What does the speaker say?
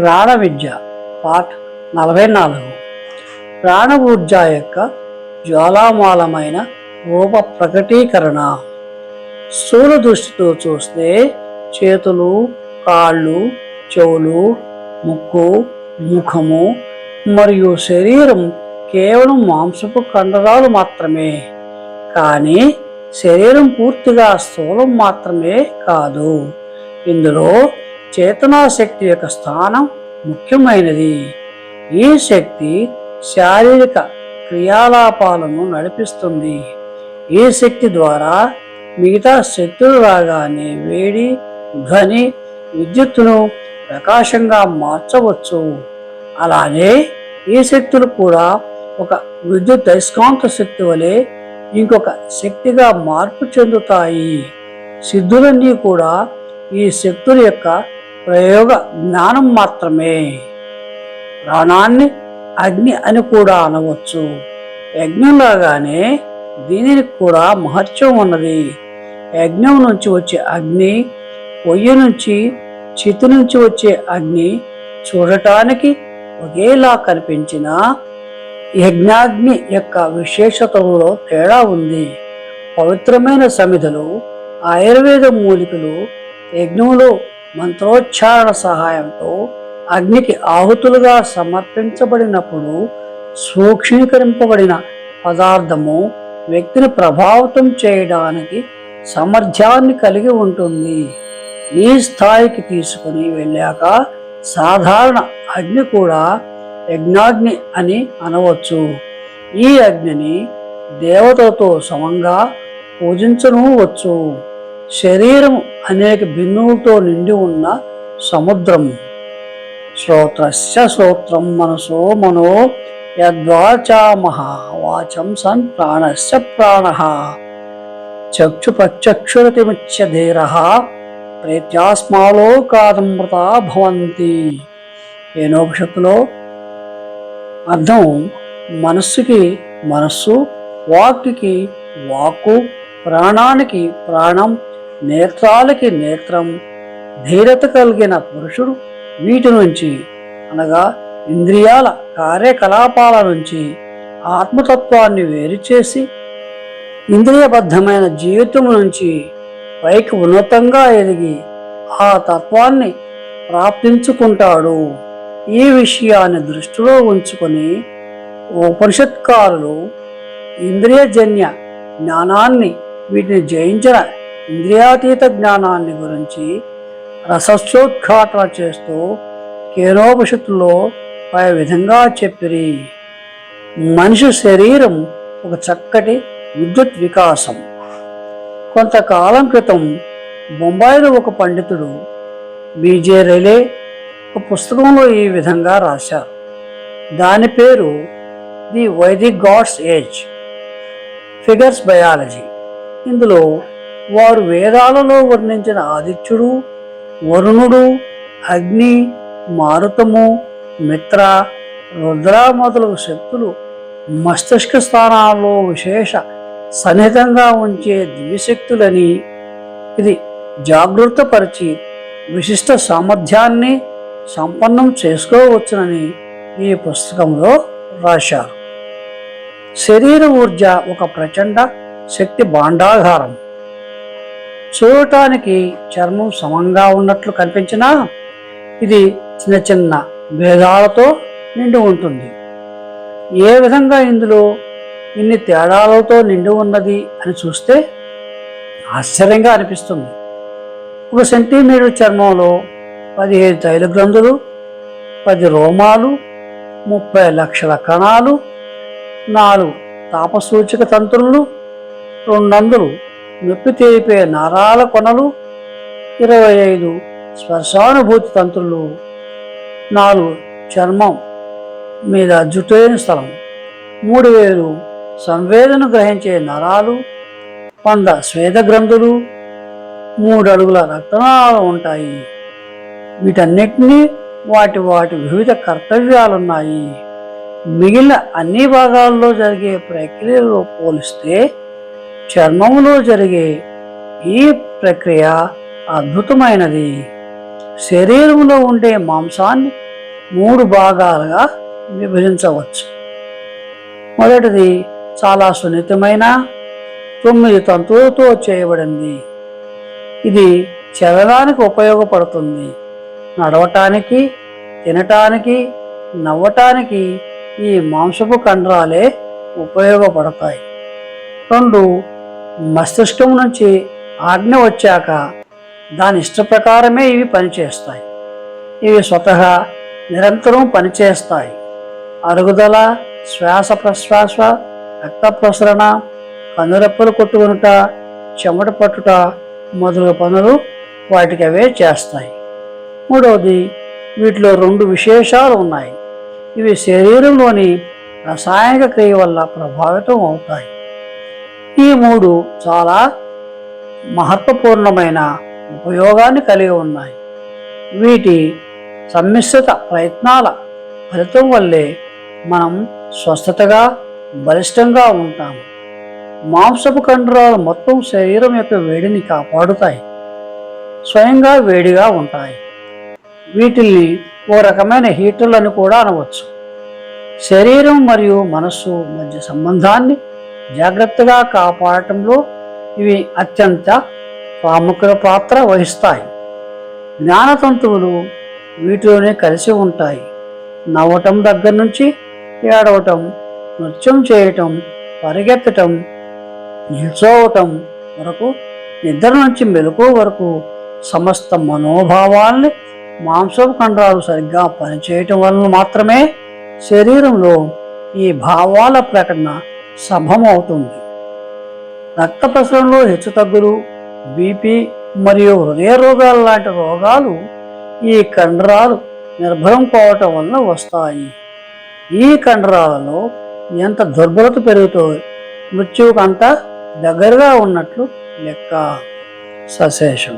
ప్రాణ విద్య పార్ట్ నలభై నాలుగు ప్రాణ ఊర్జ యొక్క జ్వాలామాలమైన రూప ప్రకటీకరణ. స్థూల దృష్టితో చూస్తే చేతులు కాళ్ళు చెవులు ముక్కు ముఖము మరియు శరీరం కేవలం మాంసపు కండరాలు మాత్రమే. కానీ శరీరం పూర్తిగా స్థూలం మాత్రమే కాదు. ఇందులో చేతనాశక్తి యొక్క స్థానం ముఖ్యమైనది. ఈ శక్తి శారీరక క్రియాలాపాలను నడిపిస్తుంది. ఈ శక్తి ద్వారా మిగతా శక్తులు రాగానే వేడి ధ్వని విద్యుత్తును ప్రకాశంగా మార్చవచ్చు. అలానే ఈ శక్తులు కూడా ఒక విద్యుత్ అయస్కాంత శక్తి వలె ఇంకొక శక్తిగా మార్పు చెందుతాయి. సిద్ధులన్నీ కూడా ఈ శక్తుల యొక్క ప్రయోగ జ్ఞానం మాత్రమే. ప్రాణాన్ని అగ్ని అని కూడా అనవచ్చు. యజ్ఞంలాగానే దీనికి కూడా మహత్యం ఉన్నది. యజ్ఞం నుంచి వచ్చే అగ్ని పొయ్యి నుంచి చితి నుంచి వచ్చే అగ్ని చూడటానికి ఒకేలా కనిపించిన యజ్ఞాగ్ని యొక్క విశేషతలలో తేడా ఉంది. పవిత్రమైన సమిధలు ఆయుర్వేద మూలికలు యజ్ఞంలో మంత్రోచ్చారణ సహాయంతో అగ్నికి ఆహుతులుగా సమర్పించబడినప్పుడు సూక్ష్మీకరింపబడిన పదార్థము వ్యక్తిని ప్రభావితం చేయడానికి సామర్థ్యాన్ని కలిగి ఉంటుంది. ఈ స్థాయికి తీసుకుని వెళ్ళాక సాధారణ అగ్ని కూడా యజ్ఞాగ్ని అని అనవచ్చు. ఈ అగ్నిని దేవతలతో సమంగా పూజించను వచ్చు శరీరం అనేక బిందువులతో నిండి ఉన్న సముద్రం. శ్రోత్రస్య శ్రోత్రం మనసో మనో యద్వాచామహ వాచం సన్ ప్రాణస్య ప్రాణ. చక్షుపచక్షురతిముచ్య ధీర. ప్రేత్యాస్మాలో భవంతి. ఏనోపనిషత్తులో అర్థం మనస్సుకి మనస్సు వాక్కి వాక్కు ప్రాణానికి ప్రాణం నేత్రాలకి నేత్రం ధీరత కలిగిన పురుషుడు వీటి నుంచి అనగా ఇంద్రియాల కార్యకలాపాల నుంచి ఆత్మతత్వాన్ని వేరు చేసి ఇంద్రియబద్ధమైన జీవితం నుంచి పైకి ఉన్నతంగా ఎదిగి ఆ తత్వాన్ని ప్రాప్తించుకుంటాడు. ఈ విషయాన్ని దృష్టిలో ఉంచుకొని ఉపనిషత్కారులు ఇంద్రియజన్య జ్ఞానాన్ని వీటిని జయించిన ఇంద్రియాతీత జ్ఞానాన్ని గురించి రసస్యోద్ఘాటన చేస్తూ కేనోపనిషత్తులో పై విధంగా చెప్పిరి. మనిషి శరీరం ఒక చక్కటి విద్యుత్ వికాసం. కొంతకాలం క్రితం బొంబాయిలో ఒక పండితుడు బీజే రైలే ఒక పుస్తకంలో ఈ విధంగా రాశారు. దాని పేరు the Vedic gods age figures biology. ఇందులో వారు వేదాలలో వర్ణించిన ఆదిత్యుడు వరుణుడు అగ్ని మారుతము మిత్ర రుద్ర మొదలగు శక్తులు మస్తిష్క స్థానాల్లో విశేష సన్నిహితంగా ఉంచే దివ్యశక్తులని ఇది జాగృతపరిచి విశిష్ట సామర్థ్యాన్ని సంపన్నం చేసుకోవచ్చునని ఈ పుస్తకంలో రాశారు. శరీర ఊర్జ ఒక ప్రచండ శక్తి భాండాగారం. చూడటానికి చర్మం సమంగా ఉన్నట్లు కనిపించినా ఇది చిన్న చిన్న భేదాలతో నిండి ఉంటుంది. ఏ విధంగా ఇందులో ఇన్ని తేడాలతో నిండి ఉన్నది అని చూస్తే ఆశ్చర్యంగా అనిపిస్తుంది. ఒక సెంటీమీటర్ చర్మంలో పదిహేను తైల గ్రంథులు పది రోమాలు ముప్పై లక్షల కణాలు నాలుగు తాపసూచక తంత్రులు రెండొందలు నొప్పి తేలిపే నరాల కొనలు ఇరవై ఐదు స్పర్శానుభూతి తంత్రులు నాలుగు చర్మం మీద జుటైన స్థలం మూడు వేలు సంవేదన గ్రహించే నరాలు వంద స్వేద గ్రంథులు మూడు అడుగుల రక్తనాళాలు ఉంటాయి. వీటన్నిటినీ వాటి వాటి వివిధ కర్తవ్యాలున్నాయి. మిగిలిన అన్ని భాగాల్లో జరిగే ప్రక్రియలో పోలిస్తే చర్మములో జరిగే ఈ ప్రక్రియ అద్భుతమైనది. శరీరంలో ఉండే మాంసాన్ని మూడు భాగాలుగా విభజించవచ్చు. మొదటిది చాలా సున్నితమైన తొమ్మిది తంతువులతో చేయబడింది. ఇది చదవడానికి ఉపయోగపడుతుంది. నడవటానికి తినటానికి నవ్వటానికి ఈ మాంసపు కండరాలే ఉపయోగపడతాయి. రెండు మస్తిష్కం నుంచి ఆజ్ఞ వచ్చాక దాని ఇష్ట ప్రకారమే ఇవి పనిచేస్తాయి. ఇవి స్వతహా నిరంతరం పనిచేస్తాయి. అరుగుదల శ్వాస ప్రశ్వాస రక్త ప్రసరణ కనురెప్పలు కొట్టుకొనుట చెమట పట్టుట మొదలగు పనులు వాటికి అవే చేస్తాయి. మూడవది వీటిలో రెండు విశేషాలు ఉన్నాయి. ఇవి శరీరంలోని రసాయనిక క్రియ వల్ల ప్రభావితం అవుతాయి. ఈ మూడు చాలా మహత్వపూర్ణమైన ఉపయోగాన్ని కలిగి ఉన్నాయి. వీటి సమ్మిశ్రిత ప్రయత్నాల ఫలితం వల్లే మనం స్వస్థతగా బలిష్టంగా ఉంటాము మాంసపు కండరాలు మొత్తం శరీరం యొక్క వేడిని కాపాడుతాయి. స్వయంగా వేడిగా ఉంటాయి. వీటిల్ని ఓ రకమైన హీటర్లను కూడా అనవచ్చు. శరీరం మరియు మనస్సు మధ్య సంబంధాన్ని జాగ్రత్తగా కాపాడటంలో ఇవి అత్యంత ప్రాముఖ్య పాత్ర వహిస్తాయి. జ్ఞానతంతువులు వీటిలోనే కలిసి ఉంటాయి. నవ్వటం దగ్గర నుంచి ఏడవటం నృత్యం చేయటం పరిగెత్తటం నిల్చోవటం వరకు నిద్ర నుంచి మెలకు వరకు సమస్త మనోభావాల్ని మాంసపు కండరాలు సరిగ్గా పనిచేయటం వలన మాత్రమే శరీరంలో ఈ భావాల ప్రకటన సమమవుతుంది రక్త ప్రసరణలో హెచ్చుతగ్గులు బీపీ మరియు హృదయ రోగాలు లాంటి రోగాలు ఈ కండరాలు నిర్భరం పోవటం వలన వస్తాయి. ఈ కండరాలలో ఎంత దుర్బలత పెరుగుతో మృత్యువుకు అంత దగ్గరగా ఉన్నట్లు లెక్క. సశేషం.